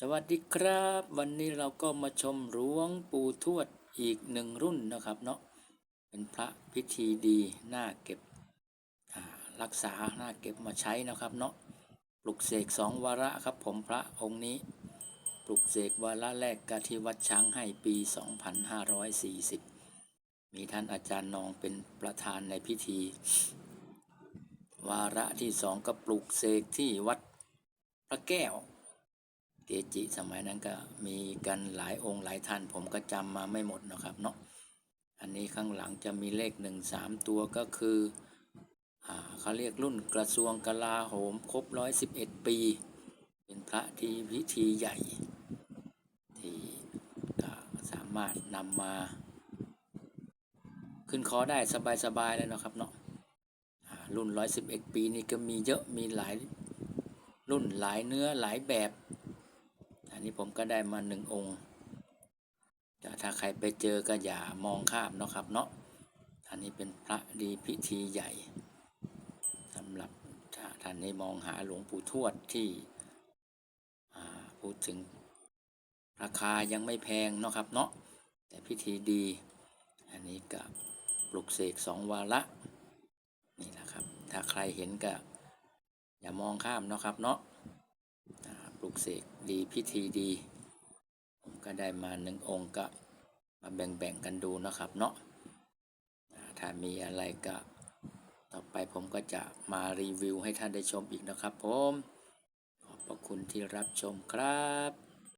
สวัสดีครับ วันนี้เราก็มาชมหลวงปู่ทวดอีกหนึ่งรุ่นนะครับเนาะเป็นพระพิธีดีน่าเก็บรักษาน่าเก็บมาใช้นะครับเนาะปลุกเสกสองวาระครับผมพระองค์นี้ ปลุกเสกวาระแรกกะที่วัดช้างให้ปี 2540 มีท่านอาจารย์นองเป็นประธานในพิธี วาระที่สองก็ปลุกเสกที่วัดพระแก้ว เกจิสมัยนั้นก็มีกันหลายองค์หลายท่าน ผมก็จำมาไม่หมดนะครับเนาะอันนี้ข้างหลังจะมีเลขหนึ่งสามตัวก็คืออเขาเรียกรุ่นกระทรวงกลาโหมครบร้อยสิบเอ็ดปี เป็นพระที่พิธีใหญ่ ที่สามารถนำมา ขึ้นคอได้สบายๆเลยนะครับเนาะรุ่นร้อยสิบเอ็ดปีนี่ก็มีเยอะมีหลายรุ่นหลายเนื้อหลายแบบ อันนี้ผมก็ได้มาหนึ่งองค์แต่ถ้าใครไปเจอก็อย่ามองข้ามเนาะครับเนาะอันนี้เป็นพระดีพิธีใหญ่สำหรับท่านนี้มองหาหลวงปู่ทวดที่พูดถึงราคายังไม่แพงเนาะครับเนาะแต่พิธีดี อันนี้ก็ปลุกเสกสองวาระนี่แหละครับ ถ้าใครเห็นก็อย่ามองข้ามเนาะครับเนาะ ปลุกเสกดีพิธีดีผมก็ได้มาหนึ่งองค์ก็มาแบ่งๆกันดูนะครับเนาะถ้ามีอะไรก็ต่อไปผมก็จะมารีวิวให้ท่านได้ชมอีกนะครับผม ขอบพระคุณที่รับชมครับ